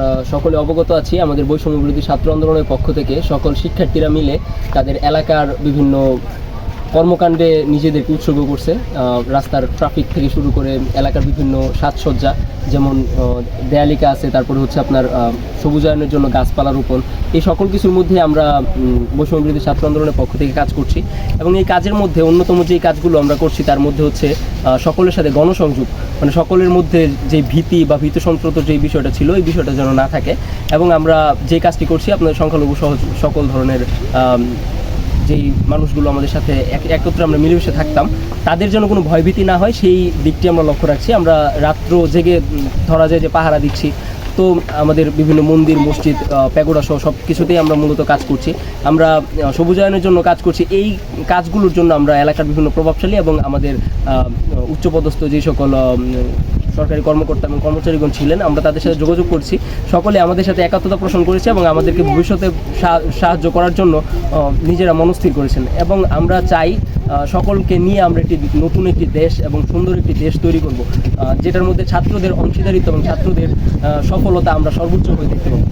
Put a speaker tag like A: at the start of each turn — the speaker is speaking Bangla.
A: আমরা সকলে অবগত আছি, আমাদের বৈষম্য বিরোধী ছাত্র আন্দোলনের পক্ষ থেকে সকল শিক্ষার্থীরা মিলে তাদের এলাকার বিভিন্ন কর্মকাণ্ডে নিজেদেরকে উৎসর্গ করছে। রাস্তার ট্রাফিক থেকে শুরু করে এলাকার বিভিন্ন সাজসজ্জা যেমন দেয়ালিকা আছে তারপরে হচ্ছে আপনার সবুজায়নের জন্য গাছপালা রোপণ। এই সকল কিছুর মধ্যে আমরা উম, বৈষম্য বিরোধী ছাত্র আন্দোলনের পক্ষ থেকে কাজ করছি এবং এই কাজের মধ্যে অন্যতম যে কাজগুলো আমরা করছি তার মধ্যে হচ্ছে সকলের সাথে গণসংযোগ। মানে সকলের মধ্যে যে ভীতি বা ভীত সন্ত্রত যে বিষয়টা ছিল এই বিষয়টা যেন না থাকে। এবং আমরা যে কাজটি করছি আপনার সংখ্যালঘু সহ সকল ধরনের যেই মানুষগুলো আমাদের সাথে একত্রে আমরা মিলেমিশে থাকতাম, তাদের জন্য কোনো ভয়ভীতি না হয়, সেই দিকটি আমরা লক্ষ্য রাখছি। আমরা রাত্র জেগে ধরা যায় যে পাহারা দিচ্ছি তো আমাদের বিভিন্ন মন্দির, মসজিদ প্যাগোডা সহ সব কিছুতেই আমরা মূলত কাজ করছি। আমরা সবুজায়নের জন্য কাজ করছি। এই কাজগুলোর জন্য আমরা এলাকার বিভিন্ন প্রভাবশালী এবং আমাদের উচ্চপদস্থ যে সকল সরকারি কর্মকর্তা এবং কর্মচারীগণ ছিলেন, আমরা তাদের সাথে যোগাযোগ করছি। সকলে আমাদের সাথে একাত্মতা পোষণ করেছে এবং আমাদেরকে ভবিষ্যতে সাহায্য করার জন্য নিজেরা মনস্থির করেছেন। এবং আমরা চাই সকলকে নিয়ে আমরা একটি নতুন একটি দেশ এবং সুন্দর একটি দেশ তৈরি করব। যেটার মধ্যে ছাত্রদের অংশীদারিত্ব এবং ছাত্রদের সফলতা আমরা সর্বোচ্চ হয়ে দেখতে পাবো।